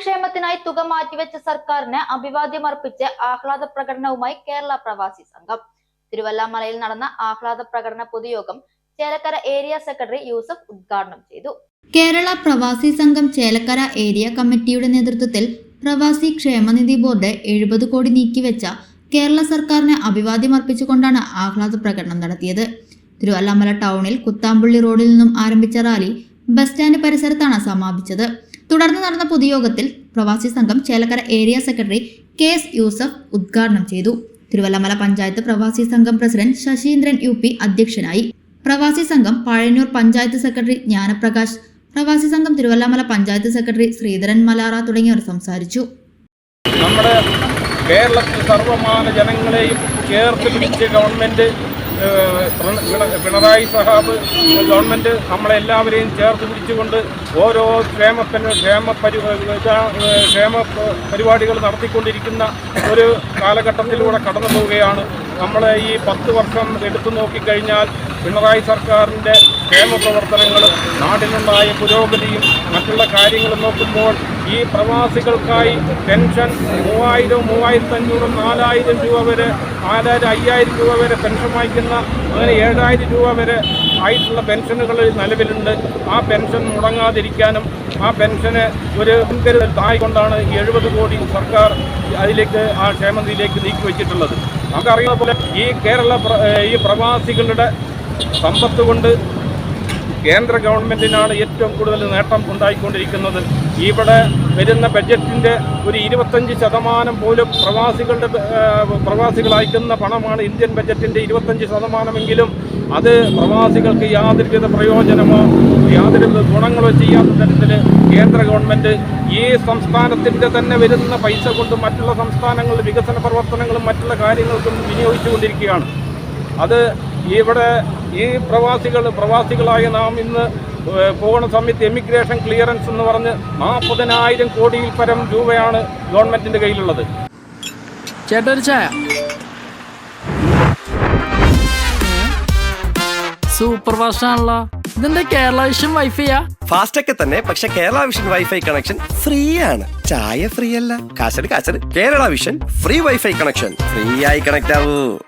ക്ഷേമത്തിനായി തുക മാറ്റിവെച്ച സർക്കാരിന് അഭിവാദ്യം അർപ്പിച്ച് ആഹ്ലാദ പ്രകടനവുമായി കേരള പ്രവാസി സംഘം. തിരുവല്ലാമലയിൽ നടന്ന ആഹ്ലാദ പ്രകടന പൊതുയോഗം ചേലക്കര ഏരിയ സെക്രട്ടറി യൂസഫ് ഉദ്ഘാടനം ചെയ്തു. കേരള പ്രവാസി സംഘം ചേലക്കര ഏരിയ കമ്മിറ്റിയുടെ നേതൃത്വത്തിൽ പ്രവാസി ക്ഷേമനിധി ബോർഡ് എഴുപത് കോടി നീക്കിവെച്ച കേരള സർക്കാരിന് അഭിവാദ്യം അർപ്പിച്ചുകൊണ്ടാണ് ആഹ്ലാദ പ്രകടനം നടത്തിയത്. തിരുവല്ലാമല ടൗണിൽ കുത്താമ്പള്ളി റോഡിൽ നിന്നും ആരംഭിച്ച റാലി ബസ് സ്റ്റാൻഡ് പരിസരത്താണ് സമാപിച്ചത്. തുടർന്ന് നടന്ന പൊതുയോഗത്തിൽ പ്രവാസി സംഘം Chelakkara area secretary K S Yusuf ഉദ്ഘാടനം ചെയ്തു. തിരുവല്ലമല പഞ്ചായത്ത് പ്രവാസി സംഘം പ്രസിഡന്റ് ശശീന്ദ്രൻ യു പി അധ്യക്ഷനായി. പ്രവാസി സംഘം പഴയന്നൂർ പഞ്ചായത്ത് സെക്രട്ടറി ജ്ഞാനപ്രകാശ് പ്രവാസി സംഘം തിരുവല്ലമല പഞ്ചായത്ത് സെക്രട്ടറി ശ്രീധരൻ മലാറ തുടങ്ങിയവർ സംസാരിച്ചു. നമ്മുടെ കേരളത്തിൽ സർവമാന ജനങ്ങളെയും ചേർത്ത് പിടിച്ച് പിണ- പിണറായി സഹാബ് ഗവൺമെന്റ് നമ്മളെല്ലാവരെയും ചേർത്ത് പിടിച്ചുകൊണ്ട് ഓരോ ക്ഷേമ ക്ഷേമ ക്ഷേമ പരിപാടികൾ നടത്തിക്കൊണ്ടിരിക്കുന്ന ഒരു കാലഘട്ടത്തിലൂടെ കടന്നു പോവുകയാണ് നമ്മൾ ഈ പത്ത് വർഷം എടുത്തു നോക്കിക്കഴിഞ്ഞാൽ പിണറായി സർക്കാരിന്റെ ക്ഷേമപ്രവർത്തനങ്ങളും നാട്ടിലുണ്ടായ പുരോഗതിയും മറ്റുള്ള കാര്യങ്ങളും നോക്കുമ്പോൾ ഈ പ്രവാസികൾക്കായി പെൻഷൻ മൂവായിരം മൂവായിരത്തി അഞ്ഞൂറും നാലായിരം രൂപ വരെ നാലായിരം അയ്യായിരം രൂപ വരെ പെൻഷൻ വാങ്ങിക്കുന്ന അങ്ങനെ ഏഴായിരം രൂപ വരെ ആയിട്ടുള്ള പെൻഷനുകൾ നിലവിലുണ്ട്. ആ പെൻഷൻ മുടങ്ങാതിരിക്കാനും ആ പെൻഷന് ഒരു മുൻകരുതൽ തായിക്കൊണ്ടാണ് ഈ എഴുപത് കോടി സർക്കാർ അതിലേക്ക് ആ ക്ഷേമനിധിയിലേക്ക് നീക്കി വെച്ചിട്ടുള്ളത് പോലെ ഈ കേരള ഈ പ്രവാസികളുടെ സമ്പത്ത് കൊണ്ട് കേന്ദ്ര ഗവൺമെന്റിനാണ് ഏറ്റവും കൂടുതൽ നേട്ടം ഉണ്ടായിക്കൊണ്ടിരിക്കുന്നത്. ഇവിടെ വരുന്ന ബഡ്ജറ്റിന്റെ ഒരു ഇരുപത്തഞ്ച് ശതമാനം പോലും പ്രവാസികളുടെ പ്രവാസികൾ അയക്കുന്ന പണമാണ് ഇന്ത്യൻ ബഡ്ജറ്റിന്റെ ഇരുപത്തഞ്ച് ശതമാനമെങ്കിലും. അത് പ്രവാസികൾക്ക് യാതൊരുവിധ പ്രയോജനമോ യാതൊരുവിധ ഗുണങ്ങളോ ചെയ്യാത്ത തരത്തിൽ കേന്ദ്ര ഗവൺമെന്റ് ഈ സംസ്ഥാനത്തിന്റെ തന്നെ വരുന്ന പൈസ കൊണ്ട് മറ്റുള്ള സംസ്ഥാനങ്ങളിൽ വികസന പ്രവർത്തനങ്ങളും മറ്റുള്ള കാര്യങ്ങൾക്കും വിനിയോഗിച്ചുകൊണ്ടിരിക്കുകയാണ്. അത് ഇവിടെ ഈ പ്രവാസികൾ പ്രവാസികളായ നാം ഇന്ന് പോകുന്ന സമയത്ത് എമിഗ്രേഷൻ ക്ലിയറൻസ് എന്ന് പറഞ്ഞ് നാൽപ്പതിനായിരം കോടിയിൽ പരം രൂപയാണ് ഗവൺമെന്റിന്റെ കയ്യിലുള്ളത്. ചായ. സൂപ്പർ കേരള വിഷൻ വൈഫൈയാ തന്നെ പക്ഷെ Kerala Vision wifi connection free ആണ് ചായ ഫ്രീ അല്ല കാശട് കാശട്. Kerala Vision free wifi connection free ആയി കണക്ട് ആവൂ.